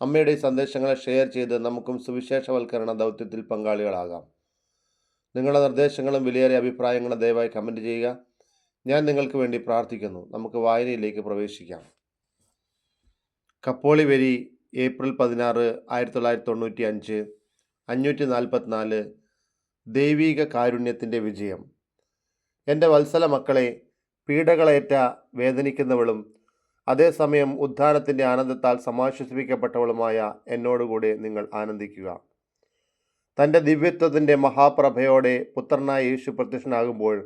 അമ്മയുടെ സന്ദേശങ്ങളെ ഷെയർ ചെയ്ത് നമുക്കും സുവിശേഷവൽക്കരണ ദൗത്യത്തിൽ പങ്കാളികളാകാം. നിങ്ങളുടെ നിർദ്ദേശങ്ങളും വിലയേറിയ അഭിപ്രായങ്ങളും ദയവായി കമന്റ് ചെയ്യുക. ഞാൻ നിങ്ങൾക്ക് വേണ്ടി പ്രാർത്ഥിക്കുന്നു. നമുക്ക് വായനയിലേക്ക് പ്രവേശിക്കാം. കപ്പോളി വരി ഏപ്രിൽ പതിനാറ് ആയിരത്തി തൊള്ളായിരത്തി തൊണ്ണൂറ്റി അഞ്ച് അഞ്ഞൂറ്റി നാൽപ്പത്തിനാല് ദൈവീക കാരുണ്യത്തിന്റെ വിജയം. എന്റെ വത്സല മക്കളെ പീഡകളേറ്റ വേദനിക്കുന്നവളും അതേസമയം ഉദ്ധാനത്തിന്റെ ആനന്ദത്താൽ സമാശ്വസിപ്പിക്കപ്പെട്ടവളുമായ എന്നോടുകൂടെ നിങ്ങൾ ആനന്ദിക്കുക. തന്റെ ദിവ്യത്വത്തിന്റെ മഹാപ്രഭയോടെ പുത്രനായ യേശു പ്രത്യക്ഷനാകുമ്പോൾ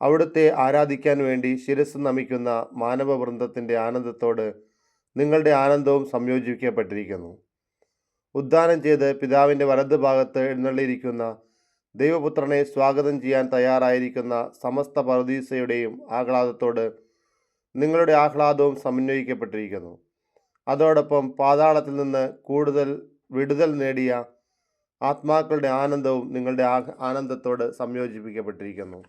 അവിടുത്തെ ആരാധിക്കാൻ വേണ്ടി ശിരസ് നമിക്കുന്ന മാനവവൃന്ദത്തിന്റെ ആനന്ദത്തോട് നിങ്ങളുടെ ആനന്ദവും സംയോജിപ്പിക്കപ്പെട്ടിരിക്കുന്നു. ഉദ്ധാനം ചെയ്ത് പിതാവിന്റെ വലത് ഭാഗത്ത് എഴുന്നള്ളിയിരിക്കുന്ന ദൈവപുത്രനെ സ്വാഗതം ചെയ്യാൻ തയ്യാറായിരിക്കുന്ന സമസ്ത പർദീസയുടെയും ആഹ്ലാദത്തോട് നിങ്ങളുടെ ആഹ്ലാദവും സമന്വയിക്കപ്പെട്ടിരിക്കുന്നു. അതോടൊപ്പം പാതാളത്തിൽ നിന്ന് കൂടുതൽ വിടുതൽ നേടിയ ആത്മാക്കളുടെ ആനന്ദവും നിങ്ങളുടെ ആനന്ദത്തോട് സംയോജിപ്പിക്കപ്പെട്ടിരിക്കുന്നു.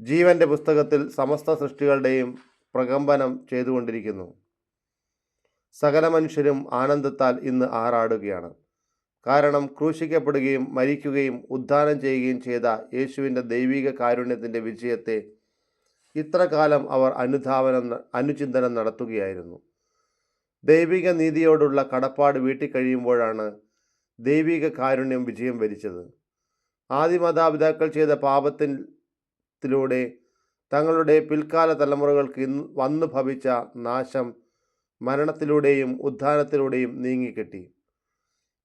ജീവന്റെ പുസ്തകത്തിൽ സമസ്ത സൃഷ്ടികളുടെയും പ്രകമ്പനം ചെയ്തുകൊണ്ടിരിക്കുന്നു. സകല മനുഷ്യരും ആനന്ദത്താൽ ഇന്ന് ആറാടുകയാണ്. കാരണം ക്രൂശിക്കപ്പെടുകയും മരിക്കുകയും ഉദ്ധാനം ചെയ്യുകയും ചെയ്ത യേശുവിന്റെ ദൈവിക കാരുണ്യത്തിന്റെ വിജയത്തെ ഇത്ര കാലം അവർ അനുധാവനം അനുചിന്തനം നടത്തുകയായിരുന്നു. ദൈവിക നീതിയോടുള്ള കടപ്പാട് വീട്ടിക്കഴിയുമ്പോഴാണ് ദൈവിക കാരുണ്യം വിജയം വരിച്ചത്. ആദിമാതാപിതാക്കൾ ചെയ്ത പാപത്തിലൂടെ തങ്ങളുടെ പിൽക്കാല തലമുറകൾക്ക് ഇന്ന് വന്നു ഭവിച്ച നാശം മരണത്തിലൂടെയും ഉദ്ധാനത്തിലൂടെയും നീങ്ങിക്കിട്ടി.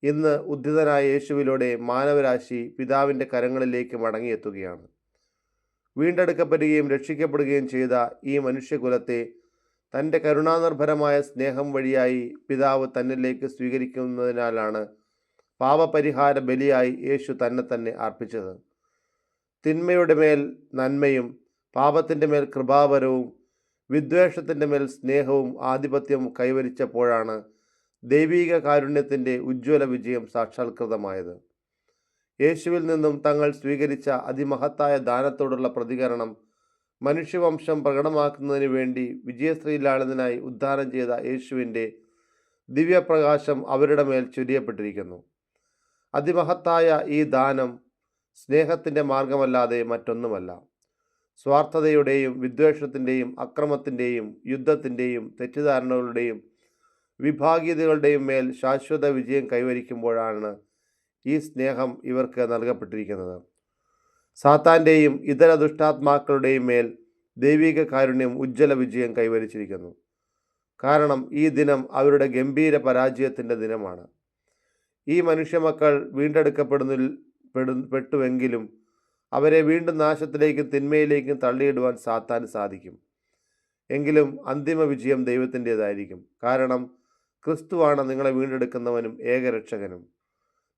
ഇന്ന് ഉദ്ധിതനായ യേശുവിലൂടെ മാനവരാശി പിതാവിന്റെ കരങ്ങളിലേക്ക് മടങ്ങിയെത്തുകയാണ്. വീണ്ടെടുക്കപ്പെടുകയും രക്ഷിക്കപ്പെടുകയും ചെയ്ത ഈ മനുഷ്യകുലത്തെ തന്റെ കരുണാനിർഭരമായ സ്നേഹം വഴിയായി പിതാവ് തന്നിലേക്ക് സ്വീകരിക്കുന്നതിനാലാണ് പാപപരിഹാര ബലിയായി യേശു തന്നെ തന്നെ അർപ്പിച്ചത്. തിന്മയുടെ മേൽ നന്മയും പാപത്തിന്റെ മേൽ കൃപാവരവും വിദ്വേഷത്തിന്റെ മേൽ സ്നേഹവും ആധിപത്യവും കൈവരിച്ചപ്പോഴാണ് ദൈവീക കാരുണ്യത്തിന്റെ ഉജ്ജ്വല വിജയം സാക്ഷാത്കൃതമായത്. യേശുവിൽ നിന്നും തങ്ങൾ സ്വീകരിച്ച അതിമഹത്തായ ദാനത്തോടുള്ള പ്രതികരണം മനുഷ്യവംശം പ്രകടമാക്കുന്നതിന് വേണ്ടി വിജയശ്രീലാളിതനായി ഉദ്ധാനം ചെയ്ത യേശുവിന്റെ ദിവ്യപ്രകാശം അവരുടെ മേൽ ചൊരിയപ്പെട്ടിരിക്കുന്നു. അതിമഹത്തായ ഈ ദാനം സ്നേഹത്തിന്റെ മാർഗമല്ലാതെ മറ്റൊന്നുമല്ല. സ്വാർത്ഥതയുടെയും വിദ്വേഷത്തിന്റെയും അക്രമത്തിന്റെയും യുദ്ധത്തിന്റെയും തെറ്റിദ്ധാരണകളുടെയും വിഭാഗീയതകളുടെയും മേൽ ശാശ്വത വിജയം കൈവരിക്കുമ്പോഴാണ് ഈ സ്നേഹം ഇവർക്ക് നൽകപ്പെട്ടിരിക്കുന്നത്. സാത്താന്റെയും ഇതര ദുഷ്ടാത്മാക്കളുടെയും മേൽ ദൈവിക കാരുണ്യം ഉജ്ജ്വല വിജയം കൈവരിച്ചിരിക്കുന്നു. കാരണം ഈ ദിനം അവരുടെ ഗംഭീര പരാജയത്തിന്റെ ദിനമാണ്. ഈ മനുഷ്യമക്കൾ വീണ്ടെടുക്കപ്പെടുന്ന പെടു പെട്ടുവെങ്കിലും അവരെ വീണ്ടും നാശത്തിലേക്കും തിന്മയിലേക്കും തള്ളിയിടുവാൻ സാത്താൻ സാധിക്കും. എങ്കിലും അന്തിമ വിജയം ദൈവത്തിന്റേതായിരിക്കും കാരണം ക്രിസ്തുവാണ് നിങ്ങളെ വീണ്ടെടുക്കുന്നവനും ഏകരക്ഷകനും.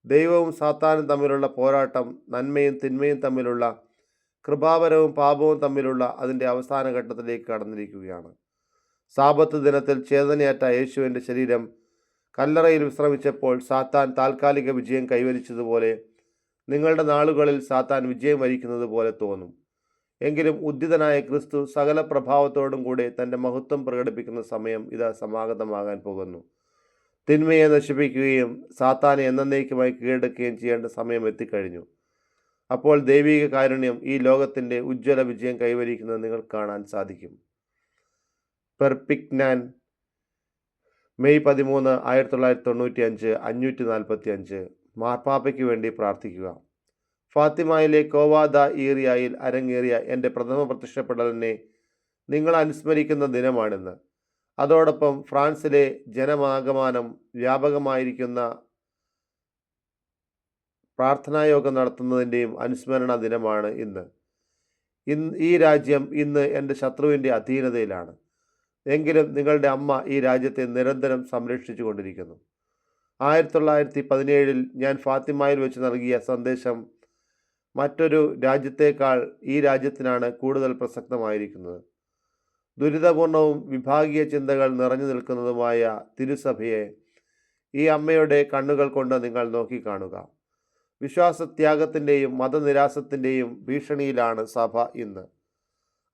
ദൈവവും സാത്താനും തമ്മിലുള്ള പോരാട്ടം നന്മയും തിന്മയും തമ്മിലുള്ള കൃപാപരവും പാപവും തമ്മിലുള്ള അതിന്റെ അവസാന ഘട്ടത്തിലേക്ക് കടന്നിരിക്കുകയാണ്. സാപത്ത് ദിനത്തിൽ ചേതനയേറ്റ യേശുവിന്റെ ശരീരം കല്ലറയിൽ വിശ്രമിച്ചപ്പോൾ സാത്താൻ താൽക്കാലിക വിജയം കൈവരിച്ചതുപോലെ നിങ്ങളുടെ നാളുകളിൽ സാത്താൻ വിജയം വരിക്കുന്നത് പോലെ തോന്നും. എങ്കിലും ഉദ്ധിതനായ ക്രിസ്തു സകല പ്രഭാവത്തോടും കൂടെ തന്റെ മഹത്വം പ്രകടിപ്പിക്കുന്ന സമയം ഇത് സമാഗതമാകാൻ പോകുന്നു. തിന്മയെ നശിപ്പിക്കുകയും സാത്താനെ എന്നേക്കുമായി കീഴടക്കുകയും ചെയ്യേണ്ട സമയം എത്തിക്കഴിഞ്ഞു. അപ്പോൾ ദൈവിക കാരുണ്യം ഈ ലോകത്തിന്റെ ഉജ്ജ്വല വിജയം കൈവരിക്കുന്നത് നിങ്ങൾ കാണാൻ സാധിക്കും. പെർപിക്നാൻ മെയ് പതിമൂന്ന് ആയിരത്തി തൊള്ളായിരത്തി തൊണ്ണൂറ്റി അഞ്ച് അഞ്ഞൂറ്റി നാൽപ്പത്തി അഞ്ച് മാർപ്പാപ്പയ്ക്ക് വേണ്ടി പ്രാർത്ഥിക്കുക. ഫാത്തിമയിലെ കോവാദ ഈറിയയിൽ അരങ്ങേറിയ എന്റെ പ്രഥമ പ്രത്യക്ഷപ്പെടലിനെ നിങ്ങൾ അനുസ്മരിക്കുന്ന ദിനമാണിന്ന്. അതോടൊപ്പം ഫ്രാൻസിലെ ജനമാഗമനം വ്യാപകമായിരിക്കുന്ന പ്രാർത്ഥനായോഗം നടത്തുന്നതിന്റെയും അനുസ്മരണ ദിനമാണ് ഇന്ന്. ഇന്ന് ഈ രാജ്യം ഇന്ന് എന്റെ ശത്രുവിന്റെ അധീനതയിലാണ്. എങ്കിലും നിങ്ങളുടെ അമ്മ ഈ രാജ്യത്തെ നിരന്തരം സംരക്ഷിച്ചു കൊണ്ടിരിക്കുന്നു. ആയിരത്തി തൊള്ളായിരത്തി പതിനേഴിൽ ഞാൻ ഫാത്തിമയിൽ വെച്ച് നൽകിയ സന്ദേശം മറ്റൊരു രാജ്യത്തേക്കാൾ ഈ രാജ്യത്തിനാണ് കൂടുതൽ പ്രസക്തമായിരിക്കുന്നത്. ദുരിതപൂർണവും വിഭാഗീയ ചിന്തകൾ നിറഞ്ഞു നിൽക്കുന്നതുമായ തിരുസഭയെ ഈ അമ്മയുടെ കണ്ണുകൾ കൊണ്ട് നിങ്ങൾ നോക്കിക്കാണുക. വിശ്വാസത്യാഗത്തിന്റെയും മതനിരാസത്തിന്റെയും ഭീഷണിയിലാണ് സഭ ഇന്ന്.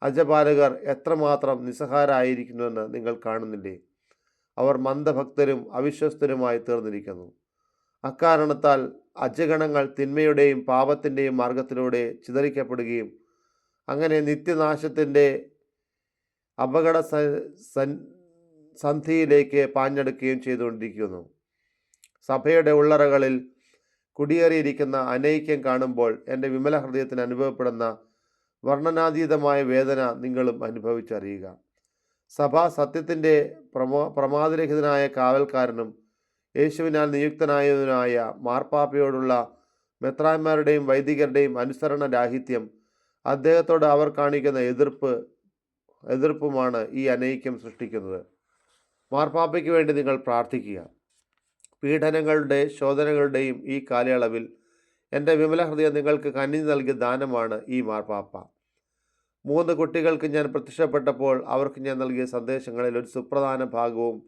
അജപാലകർ എത്രമാത്രം നിസ്സഹാരായിരിക്കുന്നുവെന്ന് നിങ്ങൾ കാണുന്നില്ലേ? അവർ മന്ദഭക്തരും അവിശ്വസ്തരുമായി തീർന്നിരിക്കുന്നു. അക്കാരണത്താൽ അജഗണങ്ങൾ തിന്മയുടെയും പാപത്തിന്റെയും മാർഗത്തിലൂടെ ചിതറിക്കപ്പെടുകയും അങ്ങനെ നിത്യനാശത്തിന്റെ അപകട സന്ധിയിലേക്ക് പാഞ്ഞെടുക്കുകയും ചെയ്തുകൊണ്ടിരിക്കുന്നു. സഭയുടെ ഉള്ളറകളിൽ കുടിയേറിയിരിക്കുന്ന അനൈക്യം കാണുമ്പോൾ എന്റെ വിമല ഹൃദയത്തിന് അനുഭവപ്പെടുന്ന വർണനാതീതമായ വേദന നിങ്ങളും അനുഭവിച്ചറിയുക. സഭ സത്യത്തിന്റെ പ്രമോ പ്രമാദരഹിതനായ കാവൽക്കാരനും യേശുവിനാൽ നിയുക്തനായതിനായ മാർപ്പാപ്പയോടുള്ള മെത്രാന്മാരുടെയും വൈദികരുടെയും അനുസരണ രാഹിത്യം അദ്ദേഹത്തോട് അവർ കാണിക്കുന്ന എതിർപ്പ് എതിർപ്പുമാണ് ഈ അനൈക്യം സൃഷ്ടിക്കുന്നത്. മാർപ്പാപ്പയ്ക്ക് വേണ്ടി നിങ്ങൾ പ്രാർത്ഥിക്കുക. പീഡനങ്ങളുടെ ശോധനകളുടെയും ഈ കാലയളവിൽ എന്റെ വിമല ഹൃദയം നിങ്ങൾക്ക് കന്നി നൽകിയ ദാനമാണ് ഈ മാർപ്പാപ്പ. മൂന്ന് കുട്ടികൾക്ക് ഞാൻ പ്രത്യക്ഷപ്പെട്ടപ്പോൾ അവർക്ക് ഞാൻ നൽകിയ സന്ദേശങ്ങളിൽ ഒരു സുപ്രധാന ഭാഗവും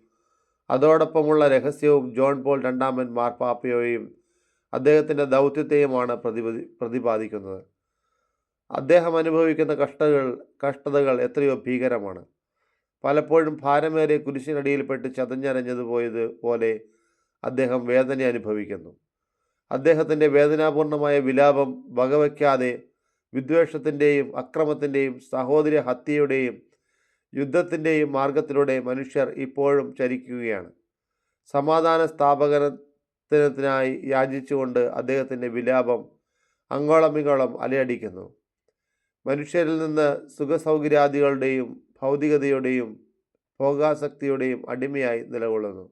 അതോടൊപ്പമുള്ള രഹസ്യവും ജോൺ പോൾ രണ്ടാമൻ മാർപ്പാപ്പയെയും അദ്ദേഹത്തിന്റെ ദൗത്യത്തെയുമാണ് പ്രതിപാദിക്കുന്നത്. അദ്ദേഹം അനുഭവിക്കുന്ന കഷ്ടകൾ കഷ്ടതകൾ എത്രയോ ഭീകരമാണ്. പലപ്പോഴും ഭാരമേറിയ കുരിശിനടിയിൽപ്പെട്ട് ചതഞ്ഞരഞ്ഞത് പോയത് പോലെ അദ്ദേഹം വേദന അനുഭവിക്കുന്നു. അദ്ദേഹത്തിന്റെ വേദനാപൂർണമായ വിലാപം വകവയ്ക്കാതെ വിദ്വേഷത്തിന്റെയും അക്രമത്തിന്റെയും സഹോദര ഹത്യയുടെയും യുദ്ധത്തിന്റെയും മാർഗത്തിലൂടെ മനുഷ്യർ ഇപ്പോഴും ചരിക്കുകയാണ്. സമാധാന സ്ഥാപകത്തിനായി യാചിച്ചുകൊണ്ട് അദ്ദേഹത്തിന്റെ വിലാപം അങ്ങോളമിങ്ങോളം അലയടിക്കുന്നു. മനുഷ്യരിൽ നിന്ന് സുഖസൗകര്യാദികളുടെയും ഭൗതികതയുടെയും ഭോഗാസക്തിയുടെയും അടിമയായി നിലകൊള്ളുന്നു.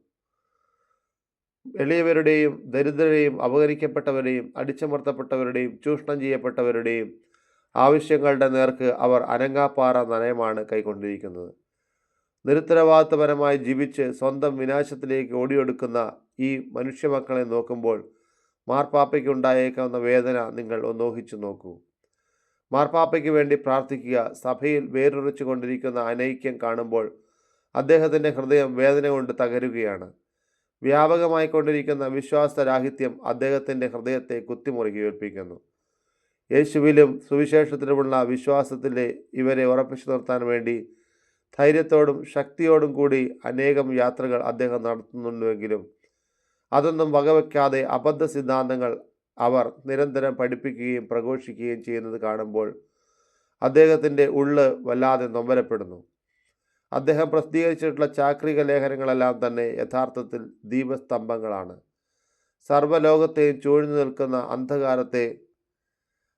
എളിയവരുടെയും ദരിദ്രരെയും അപഹരിക്കപ്പെട്ടവരെയും അടിച്ചമർത്തപ്പെട്ടവരുടെയും ചൂഷണം ചെയ്യപ്പെട്ടവരുടെയും ആവശ്യങ്ങളുടെ നേർക്ക് അവർ അനങ്ങാപ്പാറ നയമാണ് കൈക്കൊണ്ടിരിക്കുന്നത്. നിരുത്തരവാദിത്തപരമായി ജീവിച്ച് സ്വന്തം വിനാശത്തിലേക്ക് ഓടിയെടുക്കുന്ന ഈ മനുഷ്യമക്കളെ നോക്കുമ്പോൾ മാർപ്പാപ്പയ്ക്ക് ഉണ്ടായേക്കാവുന്ന വേദന നിങ്ങൾ ഒന്നോഹിച്ചു നോക്കൂ. മാർപ്പാപ്പയ്ക്ക് വേണ്ടി പ്രാർത്ഥിക്കുക. സഭയിൽ വേരുറച്ചു കൊണ്ടിരിക്കുന്ന അനൈക്യം കാണുമ്പോൾ അദ്ദേഹത്തിന്റെ ഹൃദയം വേദന കൊണ്ട് തകരുകയാണ്. വ്യാപകമായി കൊണ്ടിരിക്കുന്ന വിശ്വാസരാഹിത്യം അദ്ദേഹത്തിന്റെ ഹൃദയത്തെ കുത്തിമുറുകിയേൽപ്പിക്കുന്നു യേശുവിലും സുവിശേഷത്തിലുമുള്ള വിശ്വാസത്തിലെ ഇവരെ ഉറപ്പിച്ചു നിർത്താൻ വേണ്ടി ധൈര്യത്തോടും ശക്തിയോടും കൂടി അനേകം യാത്രകൾ അദ്ദേഹം നടത്തുന്നുണ്ടെങ്കിലും അതൊന്നും വകവയ്ക്കാതെ അബദ്ധ സിദ്ധാന്തങ്ങൾ അവർ നിരന്തരം പഠിപ്പിക്കുകയും പ്രഘോഷിക്കുകയും ചെയ്യുന്നത് കാണുമ്പോൾ അദ്ദേഹത്തിന്റെ ഉള്ള് വല്ലാതെ നൊമ്പരപ്പെടുന്നു. അദ്ദേഹം പ്രസിദ്ധീകരിച്ചിട്ടുള്ള ചാക്രിക ലേഖനങ്ങളെല്ലാം തന്നെ യഥാർത്ഥത്തിൽ ദീപസ്തംഭങ്ങളാണ്. സർവലോകത്തെയും ചൂഴ്ന്നു നിൽക്കുന്ന അന്ധകാരത്തെ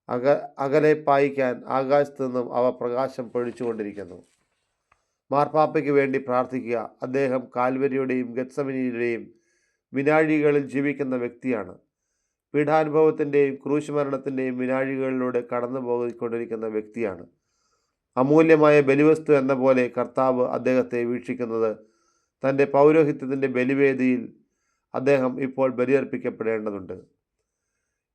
അക അകലെ പായിക്കാൻ ആകാശത്തു നിന്നും അവ പ്രകാശം പൊഴിച്ചുകൊണ്ടിരിക്കുന്നു. മാർപ്പാപ്പയ്ക്ക് വേണ്ടി പ്രാർത്ഥിക്കുക. അദ്ദേഹം കാൽവരിയുടെയും ഗത്സമിനിയുടെയും വിനാഴികളിൽ ജീവിക്കുന്ന വ്യക്തിയാണ്. പീഠാനുഭവത്തിന്റെയും ക്രൂശ്മരണത്തിന്റെയും വിനാഴികളിലൂടെ കടന്നു പോയിക്കൊണ്ടിരിക്കുന്ന വ്യക്തിയാണ്. അമൂല്യമായ ബലിവസ്തു എന്ന പോലെ കർത്താവ് അദ്ദേഹത്തെ വീക്ഷിക്കുന്നത് തന്റെ പൗരോഹിത്യത്തിന്റെ ബലിവേദിയിൽ അദ്ദേഹം ഇപ്പോൾ ബലിയർപ്പിക്കപ്പെടേണ്ടതുണ്ട്.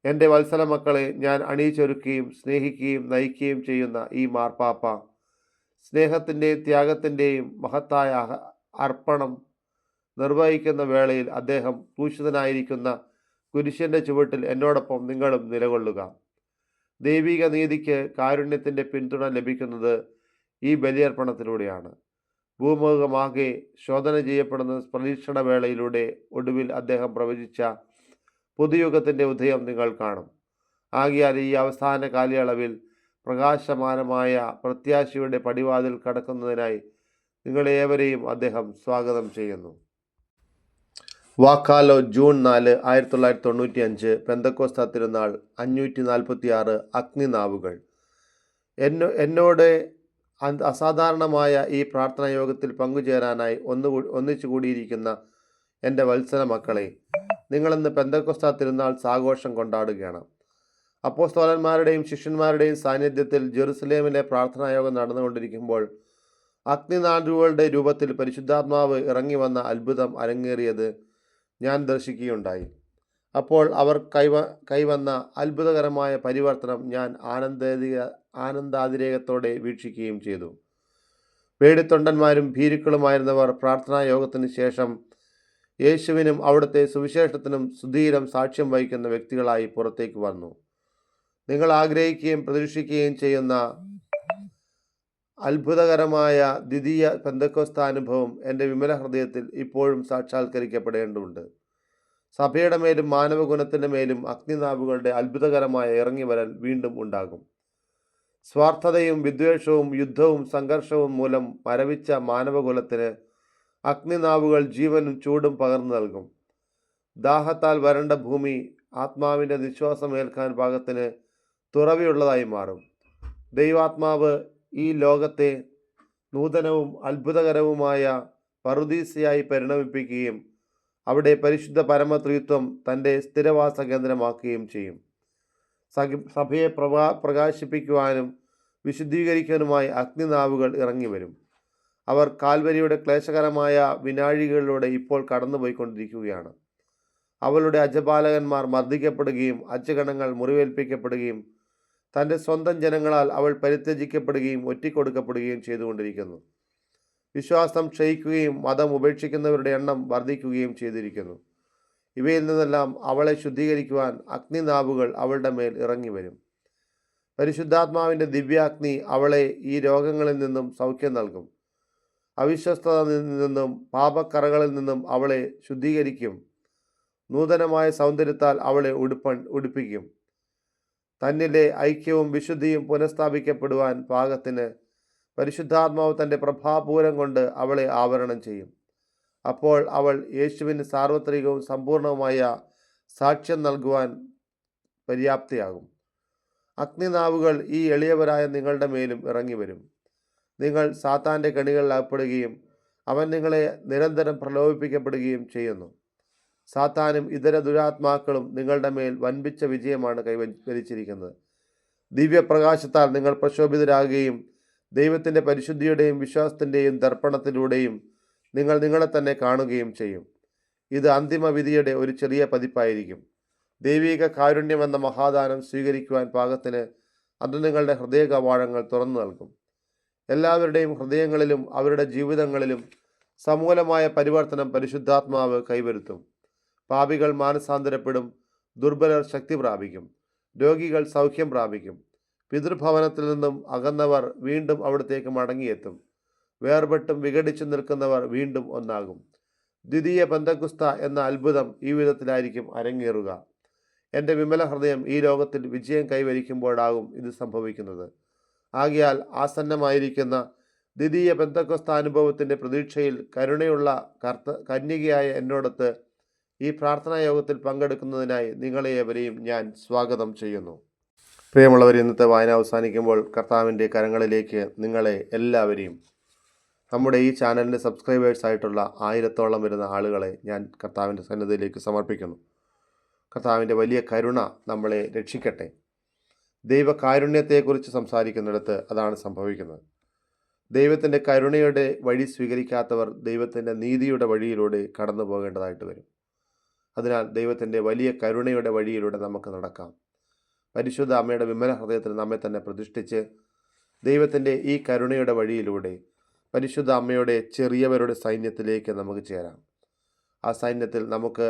എന്റെ വത്സല മക്കളെ ഞാൻ അണിയിച്ചൊരുക്കുകയും സ്നേഹിക്കുകയും നയിക്കുകയും ചെയ്യുന്ന ഈ മാർപ്പാപ്പ സ്നേഹത്തിന്റെയും ത്യാഗത്തിന്റെയും മഹത്തായ അർപ്പണം നിർവഹിക്കുന്ന വേളയിൽ അദ്ദേഹം ക്രൂശിതനായിരിക്കുന്ന കുരിശന്റെ ചുവട്ടിൽ എന്നോടൊപ്പം നിങ്ങളും നിലകൊള്ളുക. ദൈവിക നീതിക്ക് കാരുണ്യത്തിന്റെ പിന്തുണ ലഭിക്കുന്നത് ഈ ബലിയർപ്പണത്തിലൂടെയാണ്. ഭൂമുഖമാകെ ശോധന ചെയ്യപ്പെടുന്ന പ്രതീക്ഷണ വേളയിലൂടെ ഒടുവിൽ അദ്ദേഹം പ്രവചിച്ച പുതുയുഗത്തിന്റെ ഉദയം നിങ്ങൾ കാണും. ആകിയാൽ ഈ അവസാന കാലയളവിൽ പ്രകാശമാനമായ പ്രത്യാശയുടെ പടിവാതിൽ കടക്കുന്നതിനായി നിങ്ങളേവരെയും അദ്ദേഹം സ്വാഗതം ചെയ്യുന്നു. വാക്കാലോ ജൂൺ നാല് ആയിരത്തി തൊള്ളായിരത്തി തൊണ്ണൂറ്റി അഞ്ച് പെന്തക്കോസ്ത തിരുനാൾ അഞ്ഞൂറ്റി നാൽപ്പത്തി ആറ് അഗ്നിനാവുകൾ എന്നോ എന്നോട് അസാധാരണമായ ഈ പ്രാർത്ഥനാ യോഗത്തിൽ പങ്കുചേരാനായി ഒന്ന് ഒന്നിച്ചു കൂടിയിരിക്കുന്ന എന്റെ വത്സര മക്കളെ നിങ്ങളിന്ന് പെന്തക്കോസ്ത തിരുനാൾ സാഘോഷം കൊണ്ടാടുകയാണ്. അപ്പോസ്തോലന്മാരുടെയും ശിഷ്യന്മാരുടെയും സാന്നിധ്യത്തിൽ ജെറുസലേമിലെ പ്രാർത്ഥനാ യോഗം നടന്നുകൊണ്ടിരിക്കുമ്പോൾ അഗ്നിനാടുകളുടെ രൂപത്തിൽ പരിശുദ്ധാത്മാവ് ഇറങ്ങി വന്ന അത്ഭുതം അരങ്ങേറിയത് ഞാൻ ദർശിക്കുകയുണ്ടായി. അപ്പോൾ അവർ കൈവ കൈവന്ന അത്ഭുതകരമായ പരിവർത്തനം ഞാൻ ആനന്ദാതിക ആനന്ദാതിരേകത്തോടെ വീക്ഷിക്കുകയും ചെയ്തു. പേടിത്തൊണ്ടന്മാരും ഭീരുക്കളുമായിരുന്നവർ പ്രാർത്ഥനാ യോഗത്തിന് ശേഷം യേശുവിനും അവിടുത്തെ സുവിശേഷത്തിനും സുധീരം സാക്ഷ്യം വഹിക്കുന്ന വ്യക്തികളായി പുറത്തേക്ക് വന്നു. നിങ്ങൾ ആഗ്രഹിക്കുകയും പ്രതീക്ഷിക്കുകയും ചെയ്യുന്ന അത്ഭുതകരമായ ദ്വിതീയ പെന്തക്കോസ്ത അനുഭവം എന്റെ വിമല ഹൃദയത്തിൽ ഇപ്പോഴും സാക്ഷാത്കരിക്കപ്പെടേണ്ടതുണ്ട്. സഭയുടെ മേലും മാനവഗുണത്തിന്റെ മേലും അഗ്നിനാവുകളുടെ അത്ഭുതകരമായ ഇറങ്ങിവരൽ വീണ്ടും ഉണ്ടാകും. സ്വാർത്ഥതയും വിദ്വേഷവും യുദ്ധവും സംഘർഷവും മൂലം മരവിച്ച മാനവകുലത്തിന് അഗ്നിനാവുകൾ ജീവനും ചൂടും പകർന്നു നൽകും. ദാഹത്താൽ വരണ്ട ഭൂമി ആത്മാവിന്റെ നിശ്വാസമേൽക്കാൻ പാകത്തിന് തുറവിയുള്ളതായി മാറും. ദൈവാത്മാവ് ഈ ലോകത്തെ നൂതനവും അത്ഭുതകരവുമായ പറുദീസയായി പരിണമിപ്പിക്കുകയും അവിടെ പരിശുദ്ധ പരമത്രിത്വം തന്റെ സ്ഥിരവാസ കേന്ദ്രമാക്കുകയും ചെയ്യും. സഭയെ പ്രകാ പ്രകാശിപ്പിക്കുവാനും വിശുദ്ധീകരിക്കാനുമായി അഗ്നിനാവുകൾ ഇറങ്ങി വരും അവർ കാൽവരിയുടെ ക്ലേശകരമായ വിനാഴികളിലൂടെ ഇപ്പോൾ കടന്നുപോയിക്കൊണ്ടിരിക്കുകയാണ്. അവളുടെ അജപാലകന്മാർ മർദ്ദിക്കപ്പെടുകയും അജഗണങ്ങൾ മുറിവേൽപ്പിക്കപ്പെടുകയും തന്റെ സ്വന്തം ജനങ്ങളാൽ അവൾ പരിത്യജിക്കപ്പെടുകയും ഒറ്റിക്കൊടുക്കപ്പെടുകയും ചെയ്തുകൊണ്ടിരിക്കുന്നു. വിശ്വാസം ക്ഷയിക്കുകയും മതം ഉപേക്ഷിക്കുന്നവരുടെ എണ്ണം വർദ്ധിക്കുകയും ചെയ്തിരിക്കുന്നു. ഇവയിൽ നിന്നെല്ലാം അവളെ ശുദ്ധീകരിക്കുവാൻ അഗ്നിനാവുകൾ അവളുടെ മേൽ ഇറങ്ങി വരും പരിശുദ്ധാത്മാവിന്റെ ദിവ്യാഗ്നി അവളെ ഈ രോഗങ്ങളിൽ നിന്നും സൗഖ്യം നൽകും. അവിശ്വസ്തത നിന്നും പാപക്കറകളിൽ നിന്നും അവളെ ശുദ്ധീകരിക്കും. നൂതനമായ സൗന്ദര്യത്താൽ അവളെ ഉടുപ്പൺ ഉടുപ്പിക്കും. തന്നിലെ ഐക്യവും വിശുദ്ധിയും പുനഃസ്ഥാപിക്കപ്പെടുവാൻ പാകത്തിന് പരിശുദ്ധാത്മാവ് തന്റെ പ്രഭാപൂരം കൊണ്ട് അവളെ ആവരണം ചെയ്യും. അപ്പോൾ അവൾ യേശുവിന് സാർവത്രികവും സമ്പൂർണവുമായ സാക്ഷ്യം നൽകുവാൻ പര്യാപ്തിയാകും. അഗ്നിനാവുകൾ ഈ എളിയവരായ നിങ്ങളുടെ മേലും ഇറങ്ങി വരും നിങ്ങൾ സാത്താന്റെ കണികളിൽ അകപ്പെടുകയും അവൻ നിങ്ങളെ നിരന്തരം പ്രലോഭിപ്പിക്കപ്പെടുകയും ചെയ്യുന്നു. സാത്താനും ഇതര ദുരാത്മാക്കളും നിങ്ങളുടെ മേൽ വൻപിച്ച വിജയമാണ് കൈവരിച്ചിരിക്കുന്നത് ദിവ്യപ്രകാശത്താൽ നിങ്ങൾ പ്രക്ഷോഭിതരാകുകയും ദൈവത്തിന്റെ പരിശുദ്ധിയുടെയും വിശ്വാസത്തിന്റെയും ദർപ്പണത്തിലൂടെയും നിങ്ങൾ നിങ്ങളെ തന്നെ കാണുകയും ചെയ്യും. ഇത് അന്തിമ വിധിയുടെ ഒരു ചെറിയ പതിപ്പായിരിക്കും. ദൈവിക കാരുണ്യമെന്ന മഹാദാനം സ്വീകരിക്കുവാൻ പാകത്തിന് അത് നിങ്ങളുടെ ഹൃദയ കവാടങ്ങൾ തുറന്നു നൽകും. എല്ലാവരുടെയും ഹൃദയങ്ങളിലും അവരുടെ ജീവിതങ്ങളിലും സമൂലമായ പരിവർത്തനം പരിശുദ്ധാത്മാവ് കൈവരുത്തും. പാപികൾ മാനസാന്തരപ്പെടും ദുർബലർ ശക്തി പ്രാപിക്കും രോഗികൾ സൗഖ്യം പ്രാപിക്കും. പിതൃഭവനത്തിൽ നിന്നും അകന്നവർ വീണ്ടും അവിടത്തേക്ക് മടങ്ങിയെത്തും. വേർപെട്ടും വിഘടിച്ചു നിൽക്കുന്നവർ വീണ്ടും ഒന്നാകും. ദ്വിതീയ പന്തക്കുസ്ത എന്ന അത്ഭുതം ഈ വിധത്തിലായിരിക്കും അരങ്ങേറുക. എന്റെ വിമല ഹൃദയം ഈ ലോകത്തിൽ വിജയം കൈവരിക്കുമ്പോഴാകും ഇത് സംഭവിക്കുന്നത്. ആകയാൽ ആസന്നമായിരിക്കുന്ന ദ്വിതീയ ബന്ധക്കുസ്ത അനുഭവത്തിന്റെ പ്രതീക്ഷയിൽ കരുണയുള്ള കർത്ത കന്യകയായ എന്നോടൊത്ത് ഈ പ്രാർത്ഥനാ യോഗത്തിൽ പങ്കെടുക്കുന്നതിനായി നിങ്ങളെ ഏവരെയും ഞാൻ സ്വാഗതം ചെയ്യുന്നു. പ്രിയമുള്ളവർ ഇന്നത്തെ വായന അവസാനിക്കുമ്പോൾ കർത്താവിന്റെ കരങ്ങളിലേക്ക് നിങ്ങളെ എല്ലാവരെയും. നമ്മുടെ ഈ ചാനലിന്റെ സബ്സ്ക്രൈബേഴ്സ് ആയിട്ടുള്ള ആയിരത്തോളം വരുന്ന ആളുകളെ ഞാൻ കർത്താവിന്റെ സന്നദ്ധയിലേക്ക് സമർപ്പിക്കുന്നു. കർത്താവിന്റെ വലിയ കരുണ നമ്മളെ രക്ഷിക്കട്ടെ. ദൈവകാരുണ്യത്തെക്കുറിച്ച് സംസാരിക്കുന്നിടത്ത് അതാണ് സംഭവിക്കുന്നത്. ദൈവത്തിന്റെ കരുണയുടെ വഴി സ്വീകരിക്കാത്തവർ ദൈവത്തിന്റെ നീതിയുടെ വഴിയിലൂടെ കടന്നു പോകേണ്ടതായിട്ട് വരും. അതിനാൽ ദൈവത്തിന്റെ വലിയ കരുണയുടെ വഴിയിലൂടെ നമുക്ക് നടക്കാം. പരിശുദ്ധ അമ്മയുടെ വിമല ഹൃദയത്തിൽ നമ്മെ തന്നെ പ്രതിഷ്ഠിച്ച് ദൈവത്തിന്റെ ഈ കരുണയുടെ വഴിയിലൂടെ പരിശുദ്ധ അമ്മയുടെ ചെറിയവരുടെ സൈന്യത്തിലേക്ക് നമുക്ക് ചേരാം. ആ സൈന്യത്തിൽ നമുക്ക്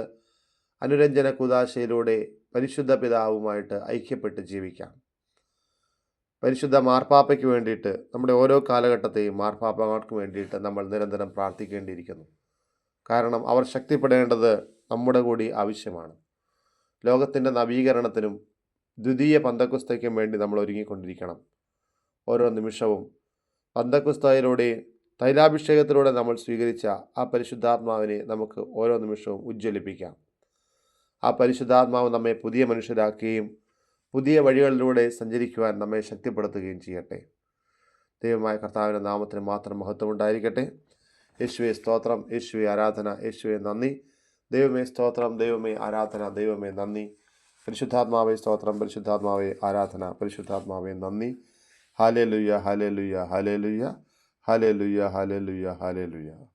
അനുരഞ്ജന കുദാശയിലൂടെ പരിശുദ്ധ പിതാവുമായിട്ട് ഐക്യപ്പെട്ട് ജീവിക്കാം. പരിശുദ്ധ മാർപ്പാപ്പയ്ക്ക് വേണ്ടിയിട്ട് നമ്മുടെ ഓരോ കാലഘട്ടത്തെയും മാർപ്പാപ്പമാർക്ക് വേണ്ടിയിട്ട് നമ്മൾ നിരന്തരം പ്രാർത്ഥിക്കേണ്ടിയിരിക്കുന്നു. കാരണം അവർ ശക്തിപ്പെടേണ്ടത് നമ്മുടെ കൂടി ആവശ്യമാണ്. ലോകത്തിന്റെ നവീകരണത്തിനും ദ്വിതീയ പന്തക്കുസ്തയ്ക്കും വേണ്ടി നമ്മൾ ഒരുങ്ങിക്കൊണ്ടിരിക്കണം. ഓരോ നിമിഷവും പന്തക്കുസ്തയിലൂടെ തൈലാഭിഷേകത്തിലൂടെ നമ്മൾ സ്വീകരിച്ച ആ പരിശുദ്ധാത്മാവിനെ നമുക്ക് ഓരോ നിമിഷവും ഉജ്ജ്വലിപ്പിക്കാം. ആ പരിശുദ്ധാത്മാവ് നമ്മെ പുതിയ മനുഷ്യരാക്കുകയും പുതിയ വഴികളിലൂടെ സഞ്ചരിക്കുവാൻ നമ്മെ ശക്തിപ്പെടുത്തുകയും ചെയ്യട്ടെ. ദൈവമായ കർത്താവിന്റെ നാമത്തിന് മാത്രം മഹത്വമുണ്ടായിരിക്കട്ടെ യേശുവെ സ്തോത്രം. യേശുവെ ആരാധന. യേശുവെ നന്ദി. ദൈവമേ സ്തോത്രം. ദൈവമേ ആരാധന. ദൈവമേ നന്ദി. പരിശുദ്ധാത്മാവേ സ്തോത്രം. പരിശുദ്ധാത്മാവേ ആരാധന. പരിശുദ്ധാത്മാവേ നന്ദി. ഹാലേ ലുയ്യ ഹാലേ ലുയ്യ ഹാലേ ലുയ്യ ഹാലേ ലുയ്യ ഹാലേ ലുയ്യ ഹാലേ ലുയ്യ